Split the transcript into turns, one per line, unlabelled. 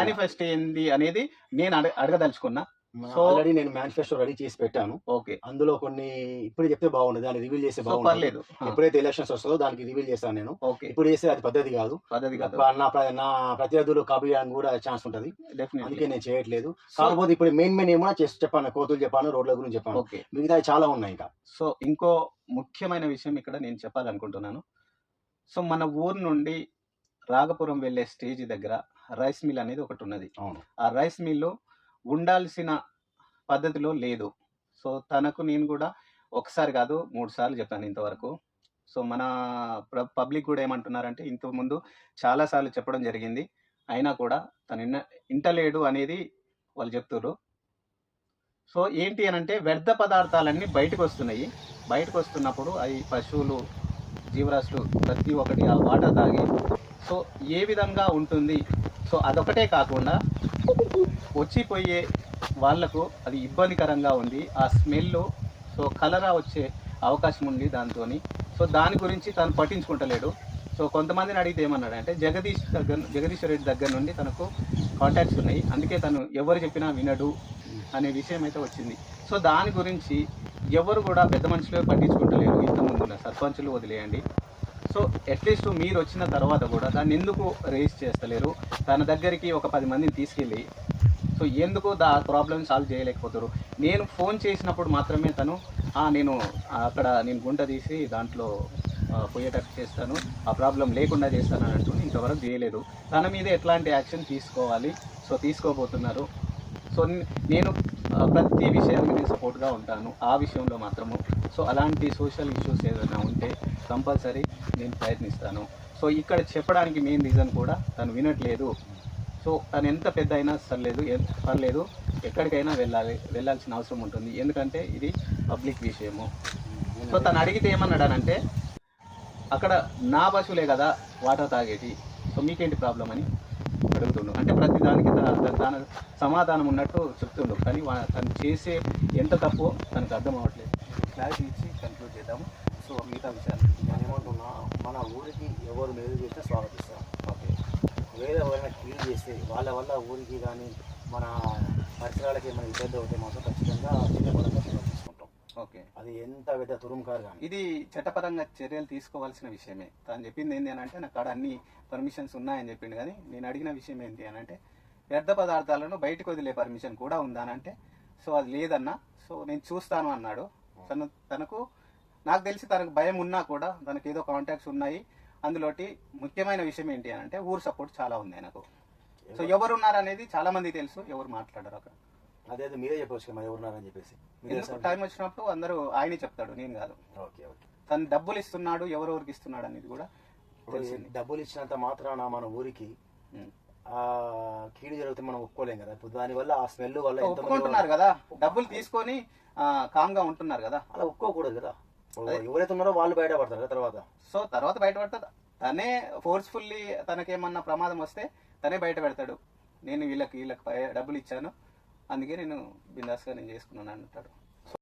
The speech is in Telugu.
మేనిఫెస్ట్ ఏంది అనేది నేను అడగ అడగదలుచుకున్నా. సో-
ఆల్రెడీ నేను మేనిఫెస్టో రెడీ చేసి పెట్టాను.
ఓకే.
అందులో కొన్ని ఇప్పుడు చెప్తే బాగుండదు దాన్ని రివీల్ చేస్తే
ఆ,
ఎప్పుడైతే ఎలక్షన్స్ వస్తుందో దానికి రివీల్ చేస్తాను నేను.
ఓకే.
ఇప్పుడు చేస్తే అది పద్ధతి కాదు.
పద్ధతి కాదు.
నా ప్ర- నా ప్రత్యర్థులు కాపీ చేయడానికి కూడా ఛాన్స్ ఉంటది. అందుకే నేను చేయట్లేదు. కాకపోతే ఇప్పుడు మెయిన్ మెయిన్ ఏమో చేసి చెప్పాను కోతులు చెప్పాను రోడ్ల గురించి చెప్పాను.
ఓకే.
మిగతా చాలా ఉన్నాయి ఇంకా.
సో ఇంకో ముఖ్యమైన విషయం ఇక్కడ నేను చెప్పాలనుకుంటున్నాను. సో మన ఊరు నుండి రాగపురం వెళ్ళే స్టేజ్ దగ్గర రైస్ మిల్ అనేది ఒకటి ఉన్నది.
అవును.
ఆ రైస్ మిల్లు ఉండాల్సిన పద్ధతిలో లేదు. సో తనకు నేను కూడా ఒకసారి కాదు మూడు సార్లు చెప్పాను ఇంతవరకు. సో మన పబ్లిక్ కూడా ఏమంటున్నారంటే ఇంతకుముందు చాలాసార్లు చెప్పడం జరిగింది. అయినా కూడా తను ఇన్న ఇంటలేడు అనేది వాళ్ళు చెప్తున్నారు సో ఏంటి అని అంటే వ్యర్థ పదార్థాలన్నీ బయటకు వస్తున్నాయి. బయటకు వస్తున్నప్పుడు అవి పశువులు జీవరాశులు ప్రతి ఒక్కటి ఆ వాటర్ తాగి సో ఏ విధంగా ఉంటుంది? సో అదొకటే కాకుండా వచ్చిపోయే వాళ్ళకు అది ఇబ్బందికరంగా ఉంది. ఆ స్మెల్ సో కలరా వచ్చే అవకాశం ఉంది దాంతో సో దాని గురించి తను పట్టించుకుంటలేడు. సో కొంతమందిని అడిగితే ఏమన్నాడంటే జగదీష్ దగ్గర జగదీష్ రెడ్డి దగ్గర నుండి తనకు కాంటాక్ట్స్ ఉన్నాయి. అందుకే తను ఎవరు చెప్పినా వినడు అనే విషయం అయితే వచ్చింది. సో దాని గురించి ఎవరు కూడా పెద్ద మనుషులే పట్టించుకుంటలేరు ఇంతకుముందు ముందున్న సర్పంచులు వదిలేయండి. సో అట్లీస్ట్ మీరు వచ్చిన తర్వాత కూడా దాన్ని ఎందుకు రేస్ చేస్తలేరు? తన దగ్గరికి ఒక పది మందిని తీసుకెళ్ళి సో ఎందుకు దా ప్రాబ్లమ్ సాల్వ్ చేయలేకపోతారు నేను ఫోన్ చేసినప్పుడు మాత్రమే తను నేను అక్కడ నేను గుంట తీసి దాంట్లో పోయేటట్టు చేస్తాను ఆ ప్రాబ్లం లేకుండా చేస్తాను అని అంటూ ఇంతవరకు చేయలేదు. తన మీద ఎట్లాంటి యాక్షన్ తీసుకోవాలి? సో తీసుకోబోతున్నారు. సో నేను ప్రతి విషయానికి నేను సపోర్ట్గా ఉంటాను ఆ విషయంలో మాత్రము. సో అలాంటి సోషల్ ఇష్యూస్ ఏదైనా ఉంటే కంపల్సరీ నేను ప్రయత్నిస్తాను. సో ఇక్కడ చెప్పడానికి మెయిన్ రీజన్ కూడా తను వినట్లేదు. సో తను ఎంత పెద్ద అయినా సర్లేదు పర్లేదు ఎక్కడికైనా వెళ్ళాలి వెళ్ళాల్సిన అవసరం ఉంటుంది. ఎందుకంటే ఇది పబ్లిక్ విషయము. సో తను అడిగితే ఏమన్నాడానంటే అక్కడ నా పశువులే కదా వాటర్ తాగేటి సో మీకేంటి ప్రాబ్లం అని అడుగుతున్నాను అంటే తన సమాధానం ఉన్నట్టు చెప్తుండు. కానీ తను చేసే ఎంత తప్పో తనకు అర్థం అవ్వట్లేదు. క్లారిటీ ఇచ్చి కన్క్లూడ్ చేద్దాము. సో మిగతా విషయాలు.
నేను ఏమంటున్నా మన ఊరికి ఎవరు మేలు చేస్తే స్వాగతిస్తాం. ఓకే. వేరే ఎవరైనా కీడు చేస్తే వాళ్ళ వల్ల ఊరికి కానీ మన పరిసరాలకి ఏమైనా ఇబ్బంది అవుతే మాత్రం ఖచ్చితంగా చర్యలు తీసుకుంటాం.
ఓకే.
అది ఎంత పెద్ద తురుముకారు కానీ.
ఇది చట్టపరంగా చర్యలు తీసుకోవాల్సిన విషయమే. తను చెప్పింది ఏంటి అని అంటే నాకు అన్ని పర్మిషన్స్ ఉన్నాయని చెప్పిండు. కానీ నేను అడిగిన విషయం ఏంటి అని అంటే వ్యర్థ పదార్థాలను బయటకు వదిలే పర్మిషన్ కూడా ఉందా అని అంటే సో అది లేదన్నా సో నేను చూస్తాను అన్నాడు. తను తనకు నాకు తెలిసి తనకు భయం ఉన్నా కూడా తనకు ఏదో కాంటాక్ట్స్ ఉన్నాయి. అందులోటి ముఖ్యమైన విషయం ఏంటి అని అంటే ఊరు సపోర్ట్ చాలా ఉంది ఆయనకు. సో ఎవరు? ఉన్నారు అనేది చాలా మంది తెలుసు ఎవరు మాట్లాడరు అక్కడ.
అదే మీరే చెప్పవచ్చు కదా ఎవరున్నారని చెప్పేసి.
టైం వచ్చినప్పుడు అందరూ ఆయనే చెప్తాడు నేను కాదు.
Okay okay.
తను డబ్బులు ఇస్తున్నాడు ఎవరెవరికి ఇస్తున్నాడు అనేది కూడా
డబ్బులు ఇచ్చినంత మాత్రాన మన ఊరికి కీడు జరిగితే మనం ఒప్పుకోలేం కదా. ఇప్పుడు దానివల్ల ఆ స్మెల్ వల్ల
ఒప్పుకుంటున్నారు కదా. డబ్బులు తీసుకొని కామ్గా ఉంటున్నారు కదా.
అలా ఒప్పుకోకూడదు కదా. ఎవరైతే ఉన్నారో వాళ్ళు బయటపడతారు కదా తర్వాత.
సో తర్వాత బయటపడుతుంది తనే ఫోర్స్ఫుల్లీ తనకేమన్నా ప్రమాదం వస్తే తనే బయట పెడతాడు. నేను వీళ్ళకి వీళ్ళకి డబ్బులు ఇచ్చాను. అందుకే నేను బిందాస్గా నేను చేసుకున్నాను అంటాడు.